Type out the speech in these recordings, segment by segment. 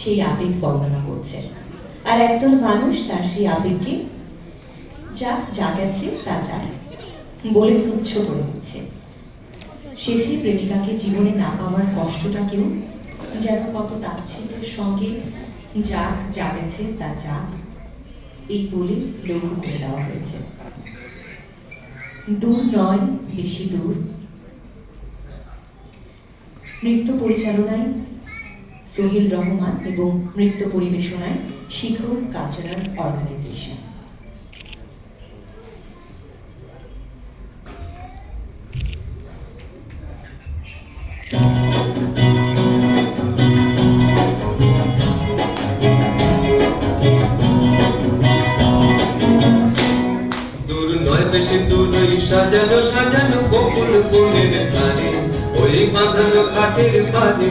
সেই আবেগ বর্ণনা করছে। আর একদল মানুষ তার সেই আবেগকে, যা যা গেছে, তা যা বলে তুচ্ছ করে দিচ্ছে শেষে প্রেমিকাকে জীবনে না পাওয়ার কষ্টটাকেও যেন কত তাচ্ছিল্যের সঙ্গে, যাক, যা গেছে, তা যাক এই বলে লঘু করে দেওয়া হয়েছে। দূর নয়, বেশি দূর। নৃত্য পরিচালনায় সোহেল রহমান এবং নৃত্য পরিবেশনায় শিখর কালচারাল অর্গানাইজেশন। সাজানো সাজানো বকুল বনের ধারে ওই বাঁধানো খাটের পারে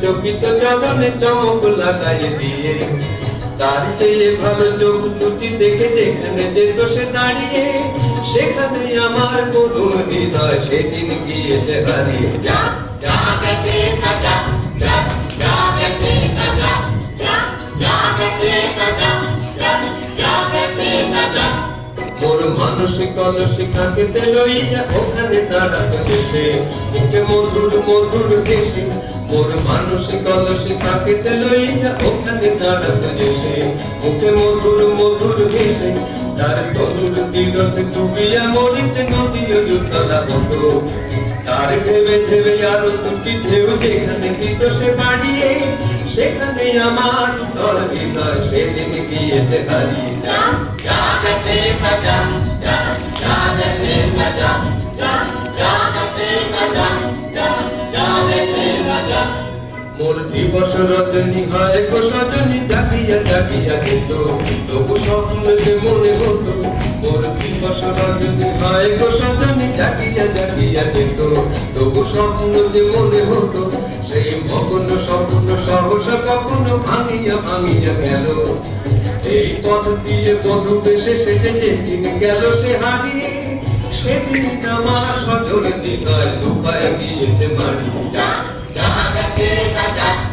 চকিত চরণে চমক লাগাই দিয়ে। তার চেয়ে ভালো চোখ দুটি দেখে যেখানে যেত সে দাঁড়িয়ে। সেখানে আমার করুণ হৃদয় সেদিন গিয়েছে হারিয়ে। যা মোর মানসিক আঁকেতে লইয়া ওখানে দাঁড়াতে দেশে একটু মধুর মধুর দেশে মোর মানসিক আঁকেতে লইয়া ওখানে দাঁড়াতে দেশে মুখে মধুর মধুর দেশে তার তনুর দিগত ডুবিয়া মরিতে নদীয় তলা হতো তার ভেবে ভেবে আরও দুটি ঢেউ যেখানে দিত সে বাড়িয়ে সেখানে আমার দর হৃদয় সেদিন গিয়েছে হারিয়ে। যা যা গেছে তা যা যা যা গেছে তা যা যা যা গেছে তা যা যা যা গেছে তা যা মোর দিবস রজনী হয় গো সজনী জাগিয়া জাগিয়া যেত তবু স্বপ্ন যে মনে হতো মোর দিবস রজনী হয় গো সজনী। জাগিয়া জাগিয়া যেত। তবু স্বপ্ন যে মনে হতো, সেই মগ্ন স্বপ্ন সহসা কখনো ভাঙিয়া ভাঙিয়া গেল। এই পথ দিয়ে বধু বেশে সেজে যেদিন গেল সে হারিয়ে সেদিন আমার সজল হৃদয় দুপায় গিয়েছে মারি যা যা।